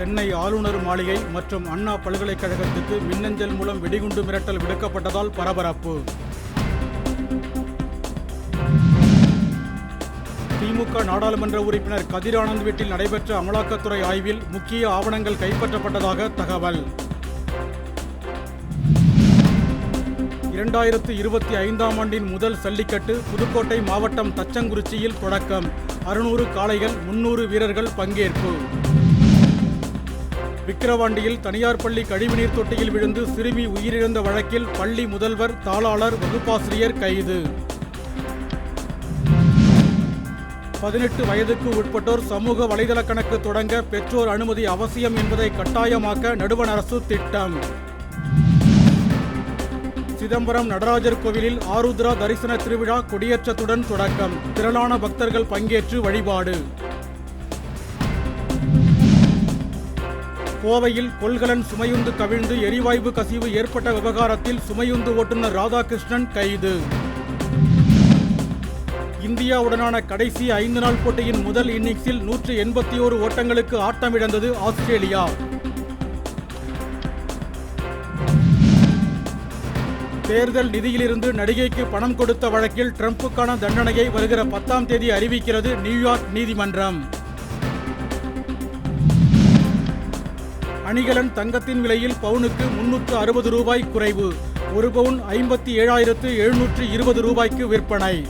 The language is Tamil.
சென்னை ஆளுநர் மாளிகை மற்றும் அண்ணா பல்கலைக்கழகத்துக்கு மின்னஞ்சல் மூலம் வெடிகுண்டு மிரட்டல் விடுக்கப்பட்டதால் பரபரப்பு. திமுக நாடாளுமன்ற உறுப்பினர் கதிரானந்த் வீட்டில் நடைபெற்ற அமலாக்கத்துறை ஆய்வில் முக்கிய ஆவணங்கள் கைப்பற்றப்பட்டதாக தகவல். இரண்டாயிரத்து இருபத்தி ஐந்தாம் ஆண்டின் முதல் சல்லிக்கட்டு புதுக்கோட்டை மாவட்டம் தச்சங்குறிச்சியில் தொடக்கம். அறுநூறு காளைகள் முன்னூறு வீரர்கள் பங்கேற்பு. விக்கிரவாண்டியில் தனியார் பள்ளி கழிவுநீர் தொட்டியில் விழுந்து சிறுமி உயிரிழந்த வழக்கில் பள்ளி முதல்வர் தாளாளர் வகுப்பாசிரியர் கைது. பதினெட்டு வயதுக்கு உட்பட்டோர் சமூக வலைதள கணக்கு தொடங்க பெற்றோர் அனுமதி அவசியம் என்பதை கட்டாயமாக்க நடுவண் அரசு திட்டம். சிதம்பரம் நடராஜர் கோவிலில் ஆருத்ரா தரிசன திருவிழா கொடியேற்றத்துடன் தொடக்கம். திரளான பக்தர்கள் பங்கேற்று வழிபாடு. கோவையில் கொள்கலன் சுமையுந்து கவிழ்ந்து எரிவாயு கசிவு ஏற்பட்ட விவகாரத்தில் சுமையுந்து ஓட்டுநர் ராதாகிருஷ்ணன் கைது. இந்தியாவுடனான கடைசி ஐந்து நாள் போட்டியின் முதல் இன்னிங்ஸில் நூற்று எண்பத்தி ஓரு ஓட்டங்களுக்கு ஆட்டமிழந்தது ஆஸ்திரேலியா. தேர்தல் நிதியிலிருந்து நடிகைக்கு பணம் கொடுத்த வழக்கில் ட்ரம்புக்கான தண்டனையை வருகிற பத்தாம் தேதி அறிவிக்கிறது நியூயார்க் நீதிமன்றம். அணிகலன் தங்கத்தின் விலையில் பவுனுக்கு முன்னூற்று அறுபது ரூபாய் குறைவு. ஒரு பவுன் ஐம்பத்தி ஏழாயிரத்து எழுநூற்று இருபது ரூபாய்க்கு விற்பனை.